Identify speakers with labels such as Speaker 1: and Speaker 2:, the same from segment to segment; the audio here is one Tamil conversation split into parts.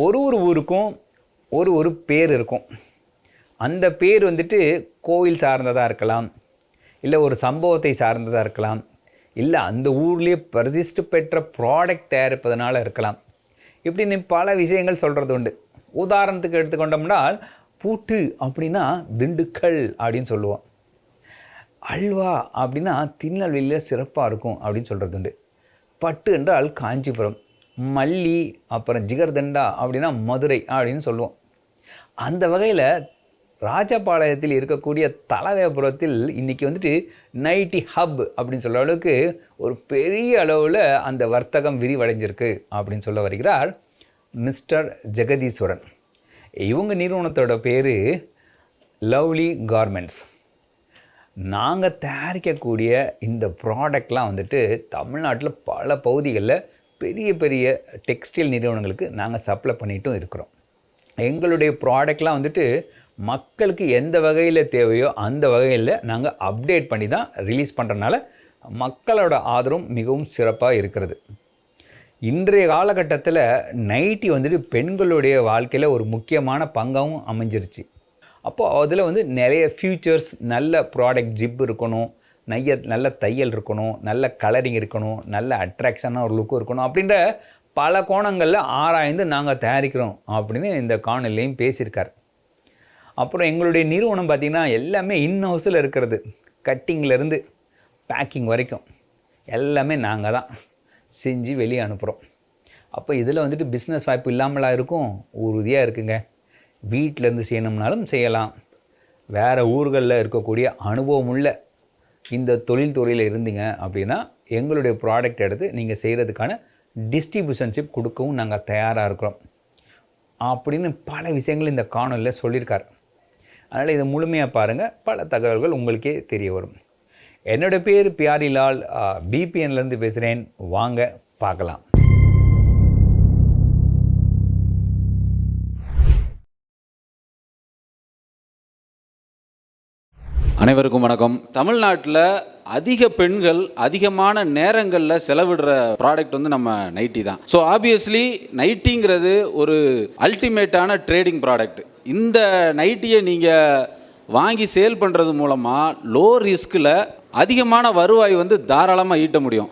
Speaker 1: ஒரு ஒரு ஊருக்கும் ஒரு ஒரு பேர் இருக்கும். அந்த பேர் வந்துட்டு கோயில் சார்ந்ததாக இருக்கலாம். இல்லை ஒரு சம்பவத்தை சார்ந்ததாக இருக்கலாம். இல்லை அந்த ஊர்லேயே பிரதிஷ்டு பெற்ற ப்ராடக்ட் தயாரிப்பதனால இருக்கலாம். இப்படின்னு பல விஷயங்கள் சொல்கிறது உண்டு. உதாரணத்துக்கு எடுத்துக்கொண்டோம்னால் பூட்டு அப்படின்னா திண்டுக்கல் அப்படின்னு சொல்லுவோம். அல்வா அப்படின்னா திருநெல்வேலியில் சிறப்பாக இருக்கும் அப்படின்னு சொல்கிறது உண்டு. பட்டு என்றால் காஞ்சிபுரம். மல்லி அப்புறம் ஜிகர்தண்டா அப்படின்னா மதுரை அப்படின்னு சொல்லுவோம். அந்த வகையில் ராஜபாளையத்தில் இருக்கக்கூடிய தலவேபுரத்தில் இன்றைக்கி வந்துட்டு நைட்டி ஹப் அப்படின்னு சொல்கிற அளவுக்கு ஒரு பெரிய அளவில் அந்த வர்த்தகம் விரிவடைஞ்சிருக்கு அப்படின்னு சொல்ல வருகிறார் மிஸ்டர் ஜெகதீஸ்வரன். இவங்க நிறுவனத்தோட பேர் லவ்லி கார்மெண்ட்ஸ். நாங்கள் தயாரிக்கக்கூடிய இந்த ப்ராடக்ட்லாம் வந்துட்டு தமிழ்நாட்டில் பல பகுதிகளில் பெரிய பெரிய டெக்ஸ்டைல் நிறுவனங்களுக்கு நாங்கள் சப்ளை பண்ணிட்டும் இருக்கிறோம். எங்களுடைய ப்ராடக்ட்லாம் வந்துட்டு மக்களுக்கு எந்த வகையில் தேவையோ அந்த வகையில் நாங்கள் அப்டேட் பண்ணி தான் ரிலீஸ் பண்ணுறனால மக்களோட ஆதரவும் மிகவும் சிறப்பாக இருக்கிறது. இன்றைய காலகட்டத்தில் நைட்டி வந்துட்டு பெண்களுடைய வாழ்க்கையில் ஒரு முக்கியமான பங்காகவும் அமைஞ்சிருச்சு. அப்போது அதில் வந்து நிறைய ஃபியூச்சர்ஸ் நல்ல ப்ராடக்ட் ஜிப் இருக்கணும். நைய நல்ல தையல் இருக்கணும் நல்ல கலரிங் இருக்கணும் நல்ல அட்ராக்ஷனாக ஒரு லுக்கும் இருக்கணும் அப்படின்ற பல கோணங்களில் ஆராய்ந்து நாங்கள் தயாரிக்கிறோம் அப்படின்னு இந்த காணொலியும் பேசியிருக்கார். அப்புறம் எங்களுடைய நிறுவனம் பார்த்திங்கன்னா எல்லாமே இன்ஹவுஸில் இருக்கிறது. கட்டிங்லேருந்து பேக்கிங் வரைக்கும் எல்லாமே நாங்கள் தான் செஞ்சு வெளியே அனுப்புகிறோம் அப்போ இதில் வந்துட்டு பிஸ்னஸ் வாய்ப்பு இல்லாமலா இருக்கும்? உறுதியாக இருக்குங்க. வீட்டிலேருந்து செய்யணும்னாலும் செய்யலாம். வேறு ஊர்களில் இருக்கக்கூடிய அனுபவம் உள்ள இந்த தொழில் துறையில் இருந்தீங்க அப்படின்னா எங்களுடைய ப்ராடக்ட் எடுத்து நீங்கள் செய்கிறதுக்கான டிஸ்ட்ரிபியூஷன்ஷிப் கொடுக்கவும் நாங்கள் தயாராக இருக்கிறோம். அப்படின்னு பல விஷயங்கள் இந்த காணொலியில் சொல்லியிருக்கார். அதனால் இதை முழுமையாக பாருங்கள் பல தகவல்கள் உங்களுக்கே தெரிய வரும். என்னோடய பேர் பியாரிலால். பிபிஎன்லேருந்து பேசுகிறேன் வாங்க பார்க்கலாம்.
Speaker 2: அனைவருக்கும் வணக்கம். தமிழ்நாட்டில் அதிக பெண்கள் அதிகமான நேரங்களில் செலவிடுற ப்ராடக்ட் வந்து நம்ம நைட்டி தான். ஸோ ஆப்வியஸ்லி நைட்டிங்கிறது ஒரு அல்டிமேட்டான ட்ரேடிங் ப்ராடக்ட் இந்த நைட்டியை நீங்கள் வாங்கி சேல் பண்ணுறது மூலமாக லோ ரிஸ்கில் அதிகமான வருவாய் வந்து தாராளமாக ஈட்ட முடியும்.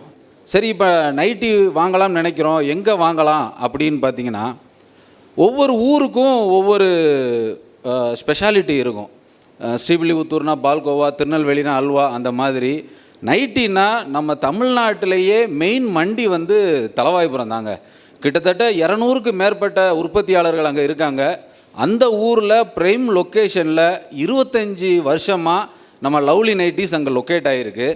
Speaker 2: சரி இப்போ நைட்டி வாங்கலாம்னு நினைக்கிறோம். எங்கே வாங்கலாம் அப்படின்னு பார்த்தீங்கன்னா ஒவ்வொரு ஊருக்கும் ஒவ்வொரு ஸ்பெஷாலிட்டி இருக்கும். ஸ்ரீவில்லிபுத்தூர்னா பால்கோவா திருநெல்வேலினா அல்வா அந்த மாதிரி. நைட்டின்னா நம்ம தமிழ்நாட்டிலேயே மெயின் மண்டி வந்து தலவாய்புரம் தாங்க கிட்டத்தட்ட இரநூறுக்கு மேற்பட்ட உற்பத்தியாளர்கள் அங்கே இருக்காங்க. அந்த ஊரில் ப்ரைம் லொக்கேஷனில் இருபத்தஞ்சி வருஷமாக நம்ம லவ்லி நைட்டிஸ் அங்கே லொக்கேட் ஆகிருக்கு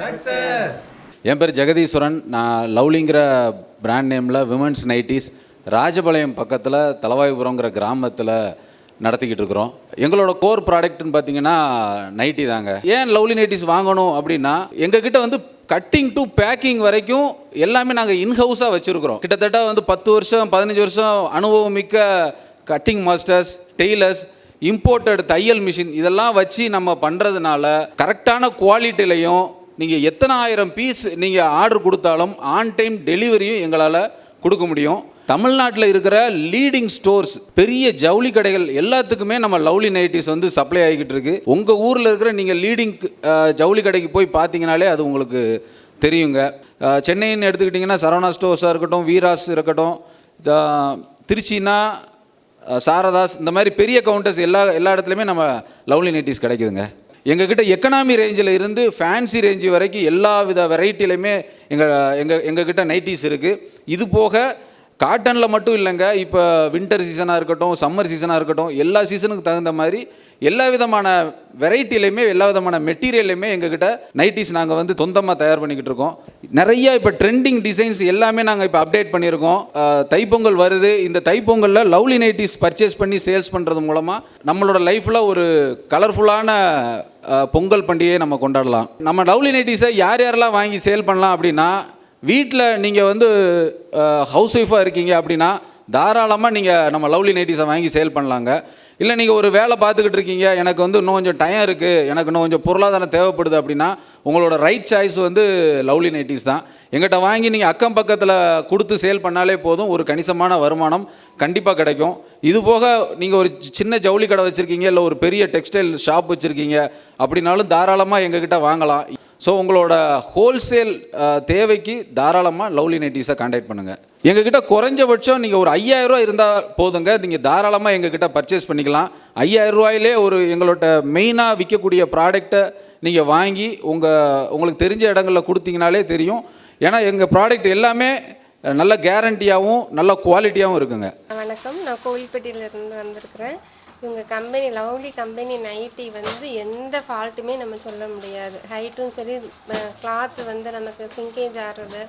Speaker 2: என் பேர் ஜெகதீஸ்வரன். நான் லவ்லிங்கிற பிராண்ட் நேமில் விமன்ஸ் நைட்டிஸ் ராஜபாளையம் பக்கத்தில் தலவாய்புரங்கிற கிராமத்தில் நடத்திக்கிட்டு இருக்கிறோம். எங்களோட கோர் ப்ராடக்ட்னு பார்த்தீங்கன்னா நைட்டி தாங்க. ஏன் லவ்லி நைட்டிஸ் வாங்கணும் அப்படின்னா எங்ககிட்ட வந்து கட்டிங் டு பேக்கிங் வரைக்கும் எல்லாமே நாங்கள் இன்ஹவுஸாக வச்சுருக்கிறோம். கிட்டத்தட்ட வந்து பத்து வருஷம் பதினஞ்சு வருஷம் அனுபவம் மிக்க கட்டிங் மாஸ்டர்ஸ் டெய்லர்ஸ் இம்போர்ட்டட் தையல் மிஷின் இதெல்லாம் வச்சு நம்ம பண்ணுறதுனால கரெக்டான குவாலிட்டிலையும் நீங்கள் எத்தனை ஆயிரம் பீஸ் நீங்கள் ஆர்டர் கொடுத்தாலும் ஆன் டைம் டெலிவரியும் எங்களால் கொடுக்க முடியும். தமிழ்நாட்டில் இருக்கிற லீடிங் ஸ்டோர்ஸ் பெரிய ஜவுளி கடைகள் எல்லாத்துக்குமே நம்ம லவ்லி நைட்டிஸ் வந்து சப்ளை ஆகிக்கிட்டு இருக்கு. உங்கள் ஊரில் இருக்கிற நீங்கள் லீடிங் ஜவுளி கடைக்கு போய் பார்த்தீங்கனாலே அது உங்களுக்கு தெரியுங்க. சென்னைன்னு எடுத்துக்கிட்டிங்கன்னா சரவணா ஸ்டோர்ஸாக இருக்கட்டும் வீராஸ் இருக்கட்டும் திருச்சினா சாரதாஸ் இந்த மாதிரி பெரிய கவுண்டர்ஸ் எல்லா எல்லா இடத்துலையுமே நம்ம லவ்லி நைட்டிஸ் கிடைக்குதுங்க. எங்ககிட்ட எக்கனாமி ரேஞ்சில் இருந்து ஃபேன்சி ரேஞ்சு வரைக்கும் எல்லா வித வெரைட்டிலையுமே எங்கள் எங்கள் எங்ககிட்ட நைட்டிஸ் இருக்குது இது போக காட்டனில் மட்டும் இல்லைங்க. இப்போ வின்டர் சீசனாக இருக்கட்டும் சம்மர் சீசனாக இருக்கட்டும் எல்லா சீசனுக்கு தகுந்த மாதிரி எல்லா விதமான வெரைட்டிலையுமே எல்லா விதமான மெட்டீரியல்லையுமே எங்ககிட்ட நைட்டிஸ் நாங்கள் வந்து சொந்தமாக தயார் பண்ணிக்கிட்டு இருக்கோம். நிறையா இப்போ ட்ரெண்டிங் டிசைன்ஸ் எல்லாமே நாங்கள் இப்போ அப்டேட் பண்ணியிருக்கோம். தைப்பொங்கல் வருது. இந்த தைப்பொங்கலில் லவ்லி நைட்டிஸ் பர்ச்சேஸ் பண்ணி சேல்ஸ் பண்ணுறது மூலமாக நம்மளோட லைஃப்பில் ஒரு கலர்ஃபுல்லான பொங்கல் பண்டிகையை நம்ம கொண்டாடலாம். நம்ம லவ்லி நைட்டிஸை யார் யாரெல்லாம் வாங்கி சேல் பண்ணலாம் அப்படின்னா வீட்டில் நீங்கள் வந்து ஹவுஸ் ஒய்ஃபாக இருக்கீங்க அப்படின்னா தாராளமாக நீங்கள் நம்ம லவ்லி நைட்டிஸை வாங்கி சேல் பண்ணலாங்க. இல்லை நீங்கள் ஒரு வேலை பார்த்துக்கிட்டு இருக்கீங்க எனக்கு வந்து இன்னும் கொஞ்சம் டைம் இருக்குது எனக்கு இன்னும் கொஞ்சம் பொருளாதாரம் தேவைப்படுது அப்படின்னா உங்களோட ரைட் சாய்ஸ் வந்து லவ்லி நைட்டிஸ் தான். எங்கிட்ட வாங்கி நீங்கள் அக்கம் பக்கத்தில் கொடுத்து சேல் பண்ணாலே போதும் ஒரு கணிசமான வருமானம் கண்டிப்பாக கிடைக்கும். இது போக நீங்கள் ஒரு சின்ன ஜவுளி கடை வச்சுருக்கீங்க இல்லை ஒரு பெரிய டெக்ஸ்டைல் ஷாப் வச்சுருக்கீங்க அப்படின்னாலும் தாராளமாக எங்ககிட்ட வாங்கலாம். ஸோ உங்களோட ஹோல்சேல் தேவைக்கு தாராளமாக லவ்லி நைட்டிஸை காண்டாக்ட் பண்ணுங்கள் எங்ககிட்ட குறைஞ்சபட்சம் நீங்கள் ஒரு ஐயாயிரரூவா இருந்தால் போதுங்க. நீங்கள் தாராளமாக எங்ககிட்ட பர்ச்சேஸ் பண்ணிக்கலாம். 5000 ரூபாயிலே ஒரு எங்களோட மெயினாக விற்கக்கூடிய ப்ராடக்ட்டை நீங்கள் வாங்கி உங்கள் உங்களுக்கு தெரிஞ்ச இடங்களில் கொடுத்தீங்கனாலே தெரியும். ஏன்னா எங்கள் ப்ராடக்ட் எல்லாமே நல்ல கேரண்டியாகவும் நல்ல குவாலிட்டியாகவும் இருக்குங்க.
Speaker 3: வணக்கம். நான் கோவில்பட்டியிலேருந்து வந்திருக்கிறேன். இவங்க கம்பெனி லவ்லி கம்பெனி நைட்டி வந்து எந்த ஃபால்ட்டுமே நம்ம சொல்ல முடியாது. ஹைட்டும் சரி கிளாத் வந்து நமக்கு சிங்கேஜ் ஆடுறது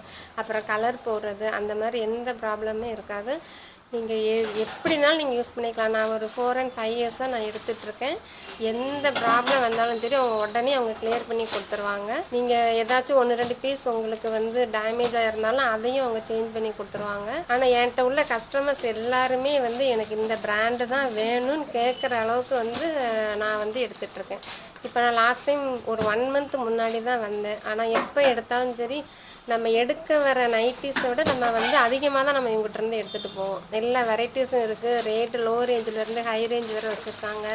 Speaker 3: அப்புறம் கலர் போடுறது அந்த மாதிரி எந்த ப்ராப்ளமே இருக்காது. நீங்கள் எ எப்படினாலும் நீங்கள் யூஸ் பண்ணிக்கலாம். நான் ஒரு ஃபோர் அண்ட் ஃபைவ் இயர்ஸாக நான் எடுத்துகிட்ருக்கேன் எந்த ப்ராப்ளம் வந்தாலும் சரி அவங்க உடனே அவங்க கிளியர் பண்ணி கொடுத்துருவாங்க. நீங்கள் ஏதாச்சும் ஒன்று ரெண்டு பீஸ் உங்களுக்கு வந்து டேமேஜ் ஆயிருந்தாலும் அதையும் அவங்க சேஞ்ச் பண்ணி கொடுத்துருவாங்க. ஆனால் என்கிட்ட உள்ள கஸ்டமர்ஸ் எல்லாருமே வந்து எனக்கு இந்த பிராண்டு தான் வேணும்னு கேட்குற அளவுக்கு வந்து நான் வந்து எடுத்துகிட்ருக்கேன் இப்போ நான் லாஸ்ட் டைம் ஒரு ஒன் மந்த் முன்னாடி தான் வந்தேன். ஆனால் எப்போ எடுத்தாலும் சரி நம்ம எடுக்க வர நைட்டிஸை விட நம்ம வந்து அதிகமாக தான் நம்ம இவங்ககிட்ட இருந்து எடுத்துகிட்டு போவோம். எல்லா வெரைட்டிஸும் இருக்குது ரேட்டு லோ ரேஞ்சிலேருந்து ஹை ரேஞ்ச் வரை வச்சுருக்காங்க.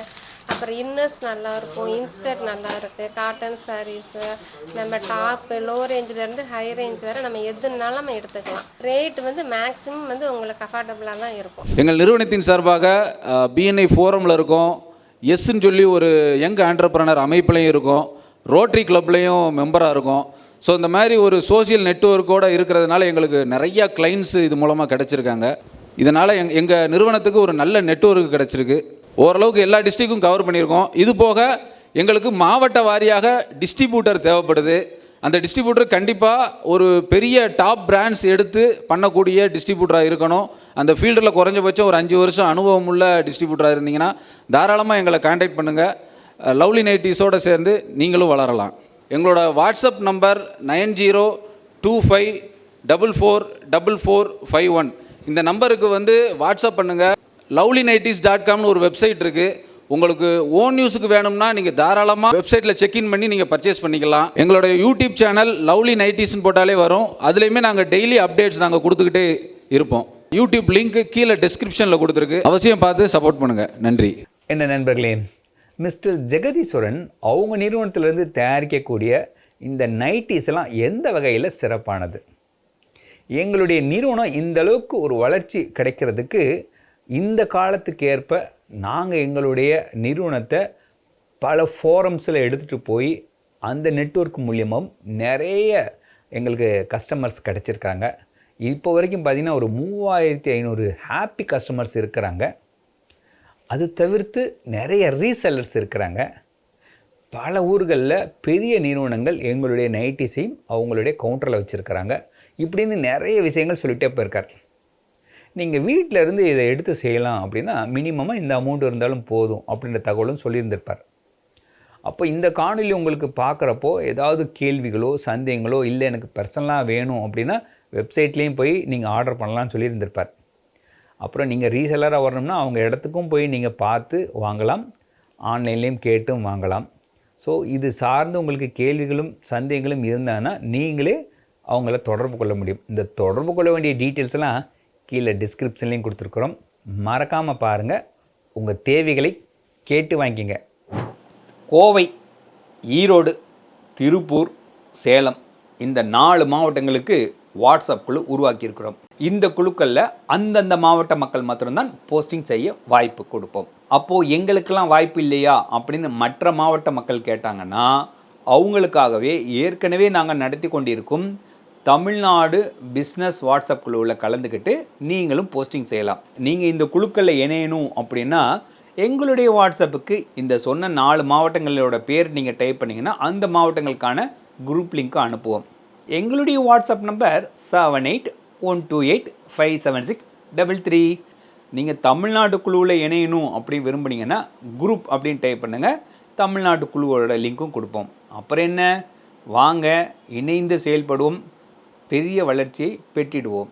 Speaker 3: அப்புறம் இன்னர்ஸ் நல்லாயிருக்கும் இன்ஸ்கர்ட் நல்லா இருக்குது காட்டன் சாரீஸு நம்ம டாப்பு லோ ரேஞ்சிலேருந்து ஹை ரேஞ்ச் வரை நம்ம எதுனாலும் நம்ம எடுத்துக்கலாம். ரேட் வந்து மேக்ஸிமம் வந்து உங்களுக்கு அஃபோர்டபுளாக தான் இருக்கும்.
Speaker 2: எங்கள் நிறுவனத்தின் சார்பாக பிஎன்ஐ ஃபோரமில் இருக்கும். எஸ்ன்னு சொல்லி ஒரு யங் ஆண்டர்பிரனர் அமைப்புலையும் இருக்கும். ரோட்டரி கிளப்லேயும் மெம்பராக இருக்கும். ஸோ இந்த மாதிரி ஒரு சோஷியல் நெட்ஒர்க்கோடு இருக்கிறதுனால எங்களுக்கு நிறையா கிளைண்ட்ஸு இது மூலமாக கிடச்சிருக்காங்க. இதனால் எங் எங்கள் நிறுவனத்துக்கு ஒரு நல்ல நெட்ஒர்க் கிடச்சிருக்கு. ஓரளவுக்கு எல்லா டிஸ்ட்ரிக்கும் கவர் பண்ணியிருக்கோம். இது போக எங்களுக்கு மாவட்ட வாரியாக டிஸ்ட்ரிபியூட்டர் தேவைப்படுது. அந்த டிஸ்ட்ரிபியூட்டர் கண்டிப்பாக ஒரு பெரிய டாப் பிராண்ட்ஸ் எடுத்து பண்ணக்கூடிய டிஸ்ட்ரிபியூட்டராக இருக்கணும். அந்த ஃபீல்டில் குறைஞ்சபட்சம் ஒரு அஞ்சு வருஷம் அனுபவம் உள்ள டிஸ்ட்ரிபியூட்டராக இருந்தீங்கன்னா தாராளமாக எங்களை காண்டாக்ட் பண்ணுங்கள் லவ்லி நைட்டிஸோடு சேர்ந்து நீங்களும் வளரலாம். எங்களோட WhatsApp number nine zero two five double four double four five one. இந்த நம்பருக்கு வந்து வாட்ஸ்அப் பண்ணுங்கள் லவ்லி நைட்டிஸ் டாட் காம்னு ஒரு வெப்சைட் இருக்குது உங்களுக்கு ஓன் நியூஸுக்கு வேணும்னா நீங்கள் தாராளமாக வெப்சைட்டில் செக்இன் பண்ணி நீங்கள் பர்ச்சேஸ் பண்ணிக்கலாம். எங்களுடைய யூடியூப் சேனல் லவ்லி நைட்டிஸ்னு போட்டாலே வரும். அதுலேயுமே நாங்கள் டெய்லி அப்டேட்ஸ் நாங்கள் கொடுத்துக்கிட்டே இருப்போம். யூடியூப் லிங்க் கீழே டிஸ்கிரிப்ஷனில் கொடுத்துருக்கு. அவசியம் பார்த்து சப்போர்ட் பண்ணுங்கள் நன்றி.
Speaker 1: என்ன நண்பர்களே மிஸ்டர் ஜெகதீஸ்வரன் அவங்க நிறுவனத்திலிருந்து தயாரிக்கக்கூடிய இந்த நைட்டிஸ் எல்லாம் எந்த வகையில் சிறப்பானது? எங்களுடைய நிறுவனம் இந்த அளவுக்கு ஒரு வளர்ச்சி கிடைக்கிறதுக்கு இந்த காலத்துக்கு ஏற்ப நாங்கள் எங்களுடைய நிறுவனத்தை பல ஃபோரம்ஸில் எடுத்துகிட்டு போய் அந்த நெட்வொர்க் மூலியமும் நிறைய எங்களுக்கு கஸ்டமர்ஸ் கிடச்சிருக்காங்க. இப்போ வரைக்கும் பார்த்திங்கன்னா ஒரு மூவாயிரத்தி ஐநூறு ஹாப்பி கஸ்டமர்ஸ் இருக்கிறாங்க. அது தவிர்த்து நிறைய ரீசெல்லர்ஸ் இருக்கிறாங்க. பல ஊர்களில் பெரிய நிறுவனங்கள் எங்களுடைய நைட்டிஸையும் அவங்களுடைய கவுண்டரில் வச்சுருக்கிறாங்க. இப்படின்னு நிறைய விஷயங்கள் சொல்லிகிட்டே போயிருக்கார். நீங்கள் வீட்டில் இருந்து இதை எடுத்து செய்யலாம் அப்படின்னா மினிமமாக இந்த அமௌண்ட் இருந்தாலும் போதும் அப்படின்ற தகவலும் சொல்லியிருந்திருப்பார். அப்போ இந்த காணொலி உங்களுக்கு பார்க்குறப்போ ஏதாவது கேள்விகளோ சந்தேகங்களோ இல்லை எனக்கு பர்சனலாக வேணும் அப்படின்னா வெப்சைட்லேயும் போய் நீங்கள் ஆர்டர் பண்ணலாம்னு சொல்லியிருந்திருப்பார். அப்புறம் நீங்கள் ரீசெல்லராக வரணும்னா அவங்க இடத்துக்கும் போய் நீங்கள் பார்த்து வாங்கலாம். ஆன்லைன்லேயும் கேட்டும் வாங்கலாம். ஸோ இது சார்ந்து உங்களுக்கு கேள்விகளும் சந்தேகங்களும் இருந்தாங்கன்னா நீங்களே அவங்கள தொடர்பு கொள்ள முடியும். இந்த தொடர்பு கொள்ள வேண்டிய டீட்டெயில்ஸ் எல்லாம் கீழே டிஸ்கிரிப்ஷன்லேயும் கொடுத்துருக்குறோம். மறக்காமல் பாருங்கள் உங்கள் தேவைகளை கேட்டு வாங்கிக்கங்க கோவை ஈரோடு திருப்பூர் சேலம் இந்த நாலு மாவட்டங்களுக்கு வாட்ஸ்அப் குழு உருவாக்கியிருக்கிறோம். இந்த குழுக்களில் அந்தந்த மாவட்ட மக்கள் மாத்திரம்தான் போஸ்டிங் செய்ய வாய்ப்பு கொடுப்போம். அப்போது எங்களுக்கெல்லாம் வாய்ப்பு இல்லையா அப்படின்னு மற்ற மாவட்ட மக்கள் கேட்டாங்கன்னா அவங்களுக்காகவே ஏற்கனவே நாங்கள் நடத்தி கொண்டிருக்கும் தமிழ்நாடு பிஸ்னஸ் வாட்ஸ்அப் குழுவில் கலந்துக்கிட்டு நீங்களும் போஸ்டிங் செய்யலாம். நீங்கள் இந்த குழுக்களில் இணையணும் அப்படின்னா எங்களுடைய வாட்ஸ்அப்புக்கு இந்த சொன்ன நாலு மாவட்டங்களோட பேர் நீங்கள் டைப் பண்ணிங்கன்னா அந்த மாவட்டங்களுக்கான குரூப் லிங்க்கை அனுப்புவோம். எங்களுடைய WhatsApp number seven eight one two eight five seven six double three நீங்கள் தமிழ்நாடு குழுவில் இணையணும் அப்படின்னு விரும்புனீங்கன்னா குரூப் அப்படின்னு டைப் பண்ணுங்கள் தமிழ்நாடு குழுவோட லிங்க்கும் கொடுப்போம். அப்புறம் என்ன? வாங்க இணைந்து செயல்படுவோம். பெரிய வளர்ச்சியை பெற்றிடுவோம்.